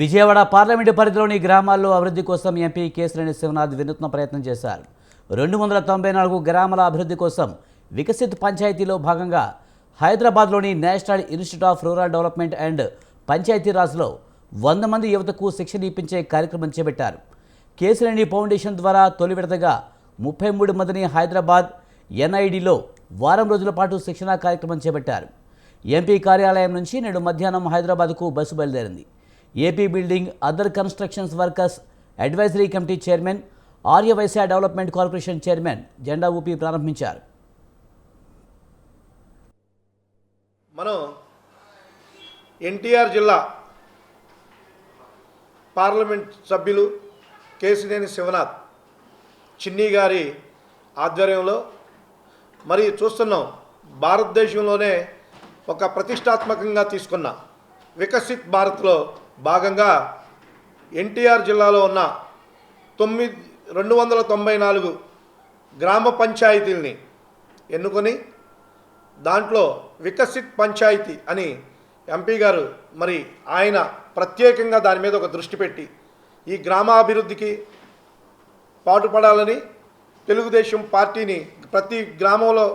Vijayawada parliament పరిధిలోని గ్రామాల్లో అభివృద్ధి కోసం ఎంపీ కేశినేని శివనాథ్ వినూత్న ప్రయత్నం చేశారు. రెండు వందల తొంభై నాలుగు గ్రామాల అభివృద్ధి కోసం వికసిత్ పంచాయతీలో భాగంగా హైదరాబాద్లోని National Institute of Rural Development and పంచాయతీరాజ్లో వంద మంది యువతకు శిక్షణ ఇప్పించే కార్యక్రమం చేపట్టారు. కేశినేని ఫౌండేషన్ ద్వారా తొలి విడతగా ముప్పై మూడు మందిని హైదరాబాద్ ఎన్ఐడిలో వారం రోజుల పాటు శిక్షణా కార్యక్రమం చేపట్టారు. ఎంపీ కార్యాలయం నుంచి నేడు మధ్యాహ్నం హైదరాబాద్కు బస్సు బయలుదేరింది. AP building other constructions workers advisory committee chairman Aryavaishya development corporation chairman జెండా ఊపి ప్రారంభించారు. మనం ఎన్టీఆర్ జిల్లా పార్లమెంట్ సభ్యులు కేసినేని శివనాథ్ చిన్ని గారి ఆధ్వర్యంలో మరి చూస్తున్నాం. భారతదేశంలోనే ఒక ప్రతిష్టాత్మకంగా తీసుకున్న వికసిత్ భారత్లో భాగంగా ఎన్టీఆర్ జిల్లాలో ఉన్న తొమ్మిది రెండు వందల తొంభై నాలుగు గ్రామ పంచాయతీల్ని ఎన్నుకొని దాంట్లో వికసిత్ పంచాయతీ అని ఎంపీ గారు మరి ఆయన ప్రత్యేకంగా దాని మీద ఒక దృష్టి పెట్టి ఈ గ్రామాభివృద్ధికి పాటుపడాలని తెలుగుదేశం పార్టీని ప్రతి గ్రామంలో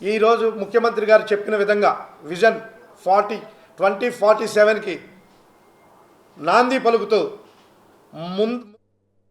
ఈరోజు ముఖ్యమంత్రి గారు చెప్పిన విధంగా విజన్ ఫార్టీ ట్వంటీ ఫార్టీ సెవెన్కి నాంది పలుకుతూ ముందు